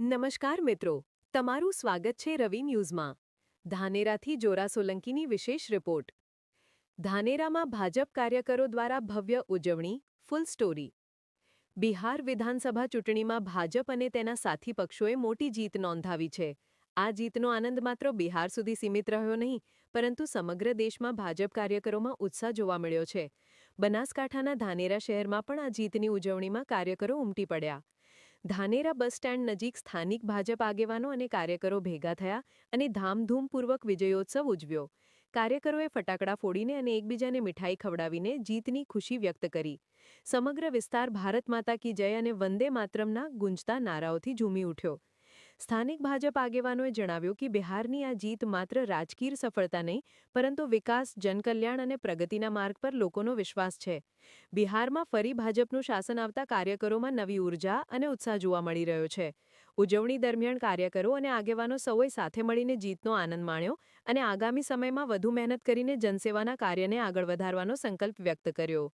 નમસ્કાર મિત્રો, તમારું સ્વાગત છે રવિ ન્યૂઝમાં. ધાનેરાથી જોરા સોલંકીની વિશેષ રિપોર્ટ. ધાનેરામાં ભાજપ કાર્યકરો દ્વારા ભવ્ય ઉજવણી, ફૂલ સ્ટોરી. બિહાર વિધાનસભા ચૂંટણીમાં ભાજપ અને તેના સાથી પક્ષોએ મોટી જીત નોંધાવી છે. આ જીતનો આનંદ માત્ર બિહાર સુધી સીમિત રહ્યો નહીં, પરંતુ સમગ્ર દેશમાં ભાજપ કાર્યકરોમાં ઉત્સાહ જોવા મળ્યો છે. બનાસકાંઠાના ધાનેરા શહેરમાં પણ આ જીતની ઉજવણીમાં કાર્યકરો ઉમટી પડ્યા. ધાનેરા બસ સ્ટેન્ડ નજીક સ્થાનિક ભાજપ આગેવાનો અને કાર્યકરો ભેગા થયા અને ધામધૂમપૂર્વક વિજયોત્સવ ઉજવ્યો. કાર્યકરોએ ફટાકડા ફોડીને અને એકબીજાને મીઠાઈ ખવડાવીને જીતની ખુશી વ્યક્ત કરી. સમગ્ર વિસ્તાર ભારત માતા કી જય અને વંદે માતરમના ગુંજતા નારાઓથી ઝૂમી ઉઠ્યો. સ્થાનિક ભાજપ આગેવાનોએ જણાવ્યું કે બિહારની આ જીત માત્ર રાજકીય સફળતા નહીં, પરંતુ વિકાસ, જનકલ્યાણ અને પ્રગતિના માર્ગ પર લોકોનો વિશ્વાસ છે. બિહારમાં ફરી ભાજપનું શાસન આવતા કાર્યકરોમાં નવી ઊર્જા અને ઉત્સાહ જોવા મળી રહ્યો છે. ઉજવણી દરમિયાન કાર્યકરો અને આગેવાનો સૌએ સાથે મળીને જીતનો આનંદ માણ્યો અને આગામી સમયમાં વધુ મહેનત કરીને જનસેવાના કાર્યને આગળ વધારવાનો સંકલ્પ વ્યક્ત કર્યો.